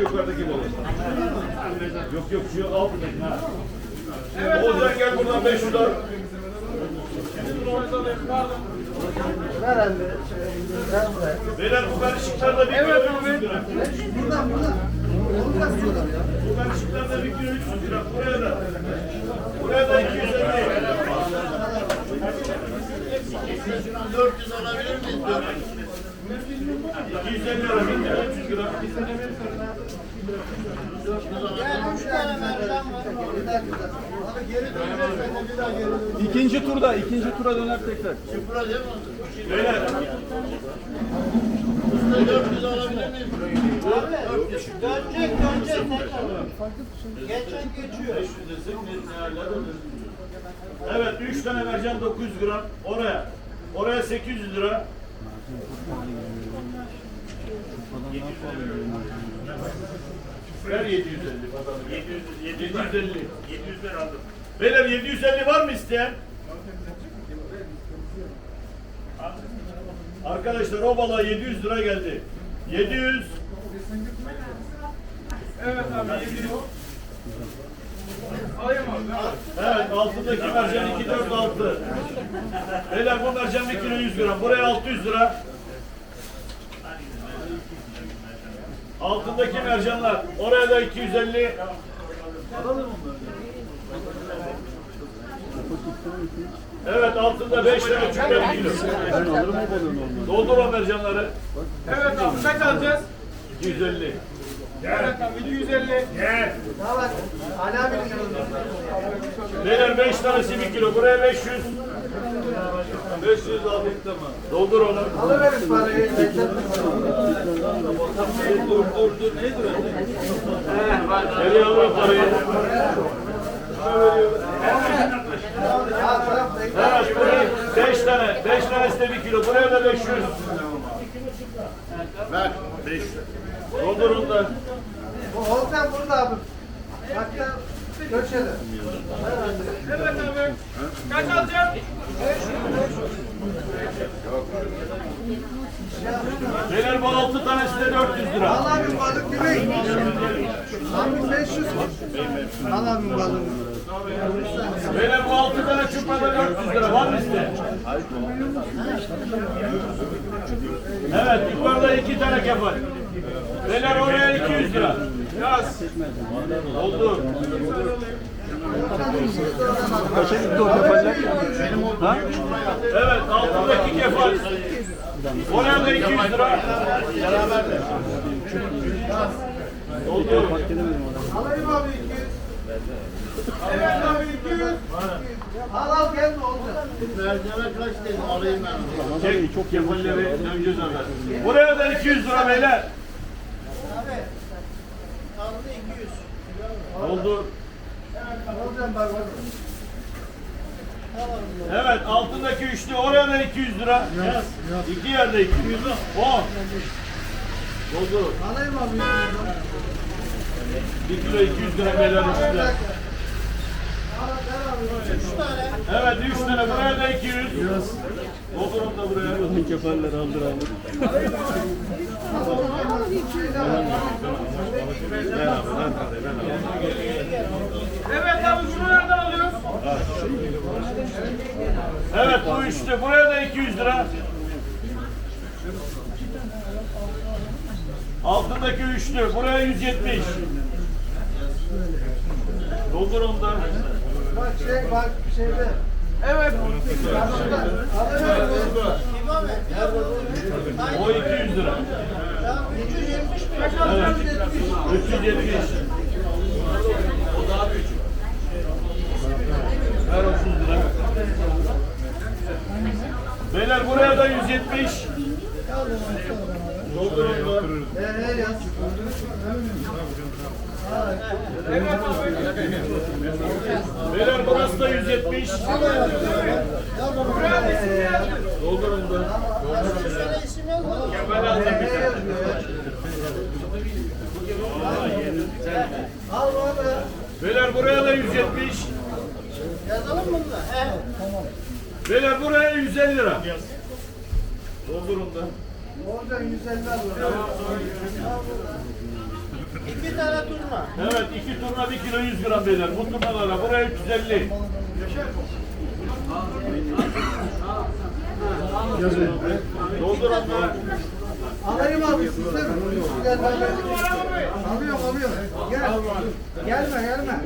yukarıdaki balık. Yok yok şu altındaki ha. Olacak gel buradan 500 al. Beyler bu karışıklarda bir kilo 300 lira. Bu karışıklarda bir kilo 300 lira. Buraya da. Buraya da 250. 400 alabilir miyiz? 250 lira. 1 kilo 300 lira. Gel 3 tane mercan var. Abi geri dönmezsen de bir daha geri dön. İkinci turda, ikinci tura döner tekrar. Beyler. Usta 400 alabilir miyiz? Abi dönecek dönecek. Geçen geçiyor. Evet 3 tane mercan 900 gram. Oraya. Oraya 800 lira. Ver 750. 700, 750. 700 ver aldım. Beyler 750 var mı isteyen? Arkadaşlar o balığa 700 lira geldi. 700. Evet abi 700. Alayım abi. Evet altındaki mercan 2 4 6. Beyler bu mercan 1 kilo 100 gram. Buraya 600 lira. Altındaki mercanlar. Oraya da 250. Evet altında 5 tane çükler kilo. Ben alırım o. Doldur o mercanları. Evet abi kaç alacağız? 250. Evet abi 250. Gel. Beyler 5 tanesi 1 kilo. Buraya 500. 500 aldık tamam. Doldur onu. Alıveririz parayı. Dur dur dur. Neydi o? Nereye alıyor parayı? Evet buraya 5 tane. 5 tanesi de 1 kilo. Buraya da 500. Ver 500. Doldur onu da. Volkan burada abi. Bak ya köşede. Evet abi. Kaç alacağım? Beyler bu 6 tanesi de 400 lira. Al abi balık gibi. Abi 500 var. Al abi balık. Beyler bu 6 tane çuprada 400 lira. Var mı isteyen? Evet yukarıda 2 tane kefal. Beyler oraya 200 lira. Yaz. Oldu. Kaça gitti o kefaller? Ha? Evet altındaki kefal. Oraya da 200 lira. Oldu. Fark edemedim adamı. Alayım abi 200. Evet abi 200. Al al gel ne olacak? Mercana kaç dedin alayım ben. Çek çok kefalleri döneceğiz hemen. Buraya da 200 lira beyler. Abi. Aldı 200. Oldu. Evet altındaki üçlü oraya da 200 lira. İki yerde 200 lira. 10. Oldu. Alayım abi 200. 1 kilo 200 lira beyler üçlü. Evet 3 tane buraya da 200. Doldur onu da buraya. Kefaller aldır aldır. Evet abi şunu nereden alıyoruz? Evet bu üçlü buraya da 200 lira. Altındaki üçlü buraya 170. Doldur onu da. Bak şey bak şeyde. Evet. O 200 lira. Kaç alacağım? 370. O daha küçük. Ver 30 lira. Beyler buraya da 170. Doldur onu da. He he yaz. Evet abi. Beyler da 170. Buraya da isim yazdı. Doldur onu da. Kemal aldım bir tane. Al abi. Beyler buraya da 170. Yazalım mı bunu? He. Beyler buraya 150 lira. Doldur onu da. Oradan 150 al. turna. Evet iki turna bir kilo 100 gram beyler. Bu turnalara buraya 350. Doldur onları. Alayım abi sizden. Gel ben Alıyorum alıyorum. Gel. Gelme gelme.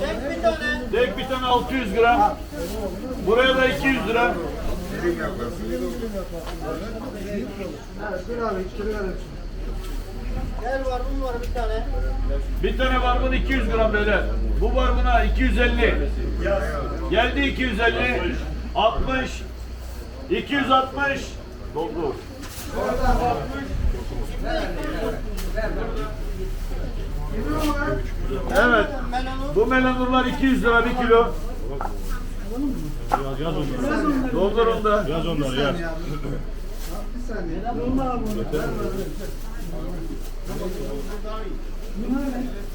Tek bir tane. Tek bir tane 600 gram. Buraya da 200 lira. Dur abi içtiriyorum. Gel var bunun var bir tane. Bir tane barbun 200 gram beyler. Bu barbuna 250. Geldi 250. 60. 260. Doldur. Evet. Bu melanurlar 200 lira bir kilo. Doldur onu da. Yaz onları yaz. Bir saniye.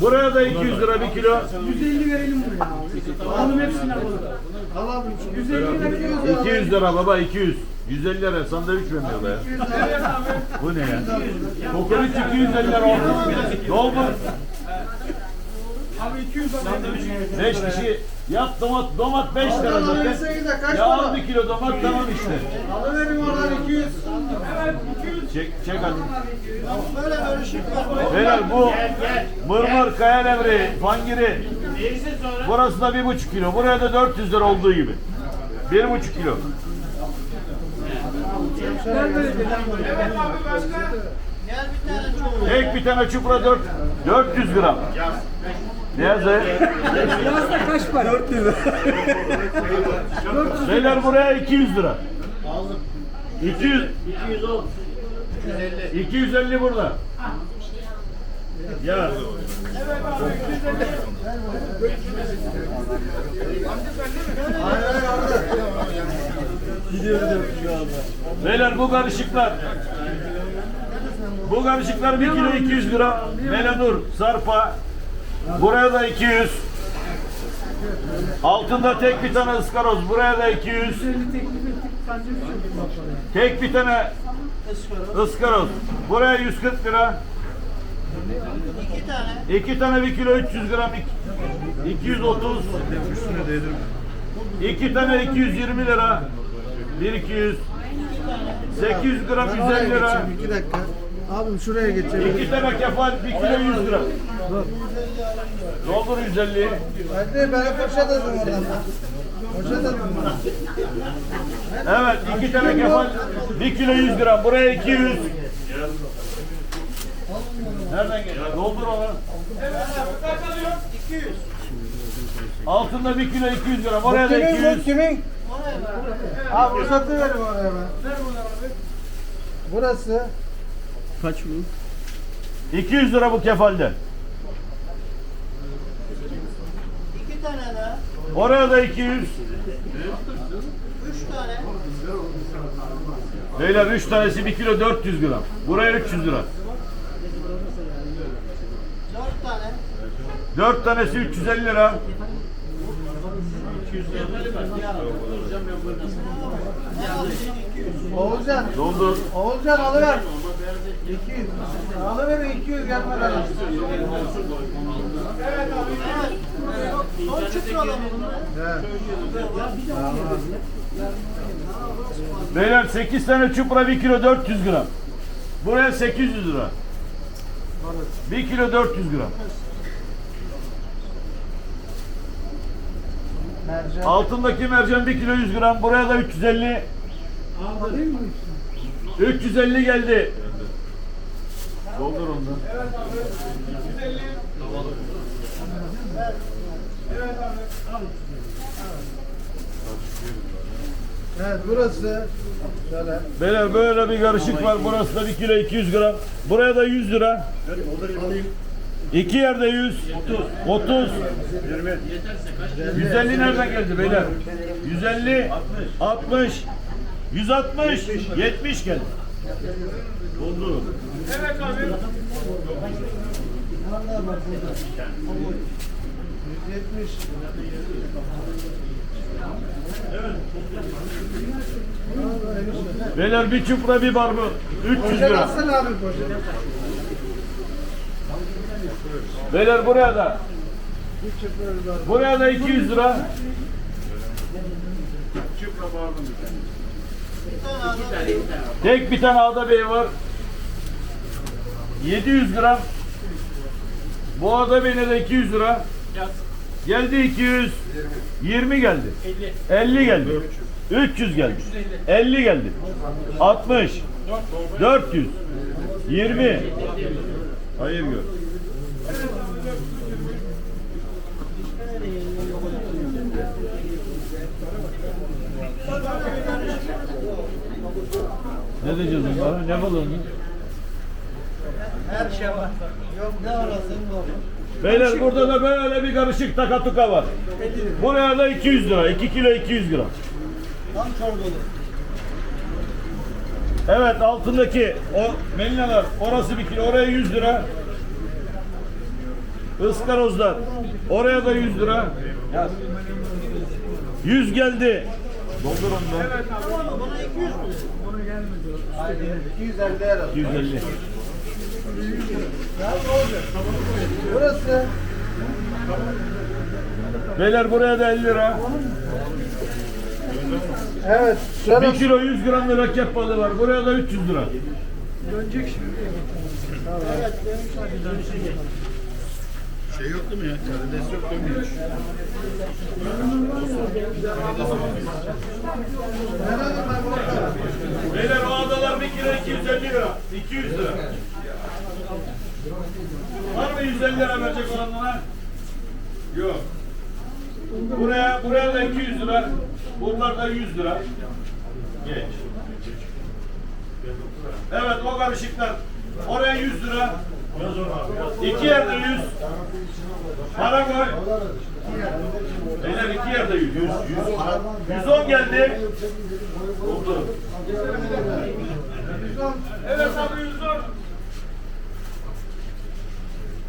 Buraya da 200 lira bir kilo. 150 verelim buraya abi. Alalım hepsini alalım. Al abi 150 veriyoruz abi. 200 lira baba 200. 150 lira sandviç vermiyor be. Bu ne ya? Kokoreç 250 lira oldu. Doldur. Abi 200 sandviç. 5 kişi yap domat domat 5 lira zaten. Ya al para? bir kilo domat tamam işte. Alıverin oradan 200. Çek çek hadi. Böyle bölüşük var. Beyler bu mırmır, kaya levreği, fangiri. Burası da bir buçuk kilo. Buraya da 400 lira olduğu gibi. Bir buçuk kilo. Tek bir tane çupra 4, 400 gram. Ne yazıyor? Yazda kaç para? 400 lira. Beyler buraya 200 lira. 200 210. 250 burada. Ya beyler bu karışıklar. Bu karışıklar 1 kilo 200 gram. Melanur, sarpa. Buraya da 200. Altında tek bir tane ıskaroz. Buraya da 200. Tek bir tane ıskaroz. Buraya 140 lira. İki tane. İki tane bir kilo 300 gram. ik- 230. İki tane 220 lira. Bir 200. 800 gram 150 lira. 2 dakika. Abim şuraya geçelim. İki tane kefal bir kilo 100 lira. Doldur 150'yi. Hadi ben poşet atayım oradan. Evet iki tane kefal bir kilo 100 gram. Buraya 200. Nereden geliyor? Doldur onu. Altında bir kilo 200 gram. Oraya da Kimin bu 200. kimin? Abi uzatı verim oraya ben. Burası. Kaç bu? 200 lira bu kefalde. İki tane daha. Oraya da 200. Üç tane. Beyler 3 tanesi 1 kilo 400 gram. Buraya 300 lira. Dört tane. 4 tanesi 350 lira. En az 200. Oğulcan. Doldur. Oğulcan alıver. 200. Alıverin 200 gelmeden. Evet. Son çupralı mı bunlar? Beyler 8 tane çupra 1 kilo 400 gram. Buraya 800 lira. 1 kilo 400 gram. Mercan. Altındaki mercan 1 kilo 100 gram. Buraya da 350. 350 geldi. Doldur onu da. Evet burası. Şöyle. Beyler böyle bir karışık var. Burası da 1 kilo 200 gram. Buraya da 100 lira. İki yerde 100. 30. 30. 150 nereden geldi beyler? 150. 60. 160. 70 geldi. Doldu. Evet abi. 170. Beyler bir çupra bir barbun. 300 Poşet lira. poşet. Beyler buraya da. Buraya da 200 lira. Tek bir tane Ağda Bey var. 700 gram. Bu Ağda Bey'ine de 200 lira. Geldi 200. 20 geldi. 50. 50 geldi. 300 geldi. 50 geldi. 60. 400. 20. Hayır gör. Ne diyeceğiz onlara? Ne balonu? Her şey var. Yok ne arasın. Beyler burada da böyle bir karışık takatuka var. Buraya da 200 lira. 2 kilo 200 gram. Tam çorbalı. Evet altındaki o melinalar orası bir kilo oraya 100 lira. Iskarozlar oraya da 100 lira. 100 geldi. Doldur onu da. Buna 200 mü? Bunu gelmedi. Hayır 250 herhalde. 250. Burası. Beyler buraya da 50 lira. Evet. 1 kilo 100 gram mürekkep balığı var. Buraya da 300 lira. Şey yok değil mi ya? Karides yok değil mi hiç? Beyler o adalar 1 kilo 250 lira. 200 lira. Var mı 150 lira verecek olanlara? Yok. Buraya buraya da 200 lira. Bunlar da 100 lira. Geç. Evet o karışıklar. Oraya 100 lira. İki yerde 100. Para koy. Beyler iki yerde 100. 100. 100. 110 geldi. Oldu. Evet abi 110.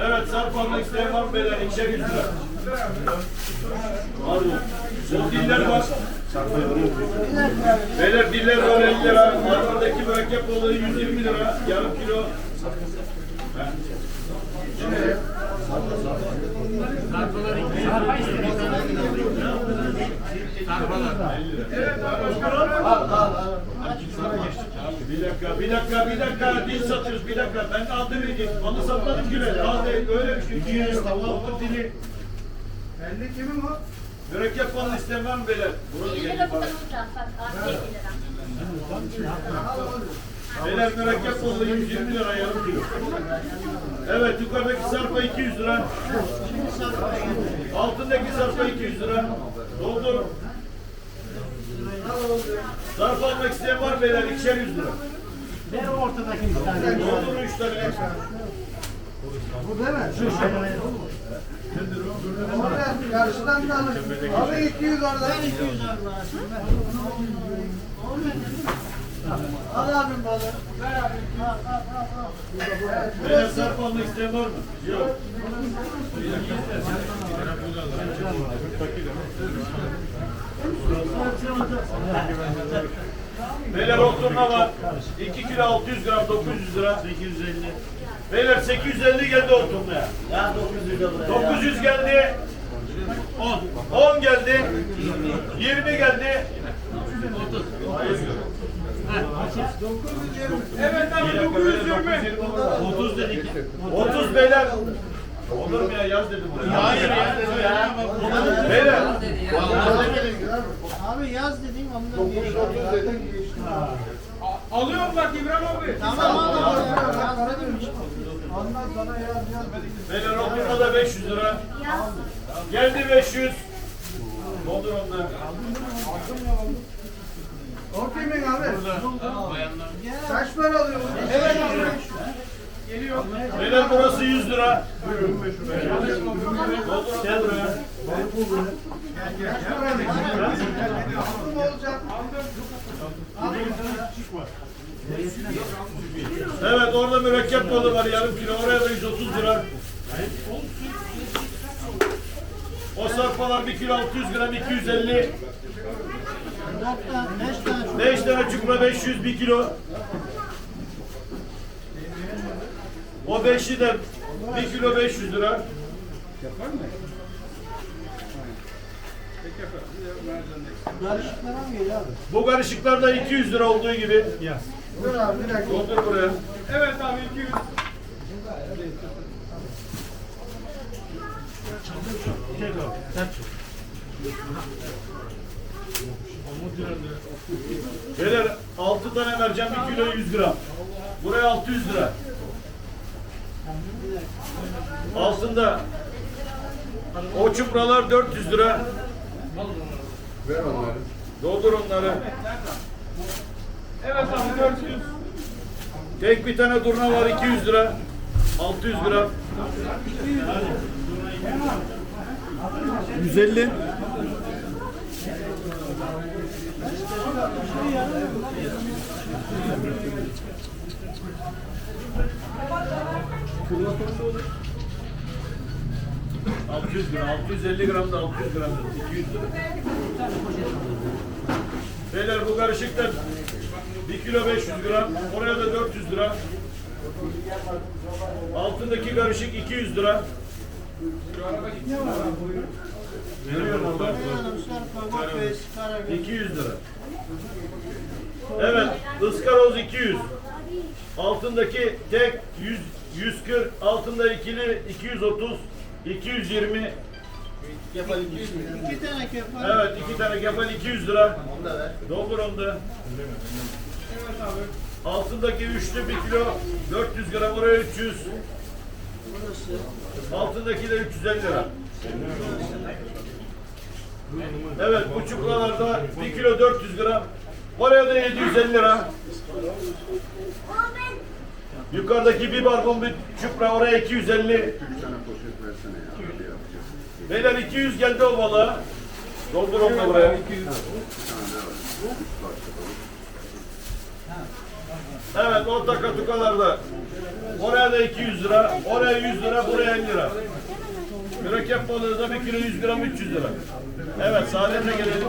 Evet sarp almak isteyen var beyler? İkişer 100 lira. Var mı? Bu diller var. Beyler diller var 50 lira. Armadaki mürekkep olayı 120 lira. Yarım kilo. Bir dakika, bir dakika. Dil satıyoruz, bir dakika. Ben de aldım ilgili. Onu satmadım ki ben. Değil, öyle bir şey. 200 tamam. Aldım dili. 50 kimin o? Mürekkep falan mı beyler? Burada gelin bana. Beyler mürekkep balığı 120 lira yarım kilo. Evet yukarıdaki sarpa 200 lira. Altındaki sarpa 200 lira. Doldur. Zarf almak isteyen var mı beyler? İkişer 100 lira. Ne ortadaki bir tane? Doldurun 3 tane. Bu değil mi? Şu Oraya karşıdan da alın. Abi 200 orada. Ben 200 orada. Al abim balı. Ver abim. Al al al. Evet, burası. zarf almak isteyen var mı? Yok. Beyler oturma var. 2 kilo 600 gram 900 lira. 850. Beyler 850 geldi oturmaya. Ya 900 lira buraya. 900 geldi. 10. 10 geldi. 20 geldi. 30. Hayır. Evet abi 920. 30 dedik. 30 beyler. Olur mu ya yaz dedim buraya. Hayır yaz dedim ya. Beyler. Abi yaz dediğim ondan geçti. 930 dedin geçti. Alıyorum bak İbrahim abi. Tamam al. Yaz dedim işte. Ondan sonra yaz yaz. Beyler oturmada 500 lira. Geldi 500. Doldur onları. O kimin abi? Kaç para alıyor bu? Evet abi. Beyler burası 100 lira. Gel buraya. Aldım olacak. Evet orada mürekkep balı var yarım kilo. Oraya da 130 lira. O sarpalar 1 kilo 600 gram 250. 5 tane çupra 500 1 kilo. O beşi de Bir kilo 500 lira. Yapar mı? Bir? Bu karışıklar da 200 lira olduğu gibi. Dur abi bir dakika. Doldur buraya. Evet abi 200. Beyler 6 tane vereceğim 1 kilo 100 gram. Buraya 600 lira. Altında o çupralar 400 lira. Ver onları. Doldur onları. Evet abi 400. Tek bir tane durna var 200 lira. 600 gram. 150. ...600 gram, 650 gram da 600 gram da 200 lira. Beyler bu karışıkta 1 kilo 500 gram, oraya da 400 lira. Altındaki karışık 200 lira. Veriyorum orada. Hanım, sarpa, domates, karabiber. 200 lira. Evet, ıskaroz 200. Altındaki tek 100 140, altında ikili 230, 220. Kefal 200 mü? İki tane kefal. Evet, iki tane kefal 200 lira. Onu da ver. Doldur onu da. Evet abi. Altındaki üçlü 1 kilo 400 gram oraya 300. Altındaki de 350 lira. Evet bu çupralarda 1 kilo 400 gram. Oraya da 750 lira. Yukarıdaki bir barbun bir çupra oraya 250. Bir tane poşet versene ya. Öyle yapacağız. Beyler 200 geldi o balığa. Doldur onu da buraya. Evet orta katukalarda. Oraya da 200 lira, oraya 100 lira, buraya 50 lira. Mürekkep balığı da 1 kilo 100 gram 300 lira. Evet Salim'le gelelim.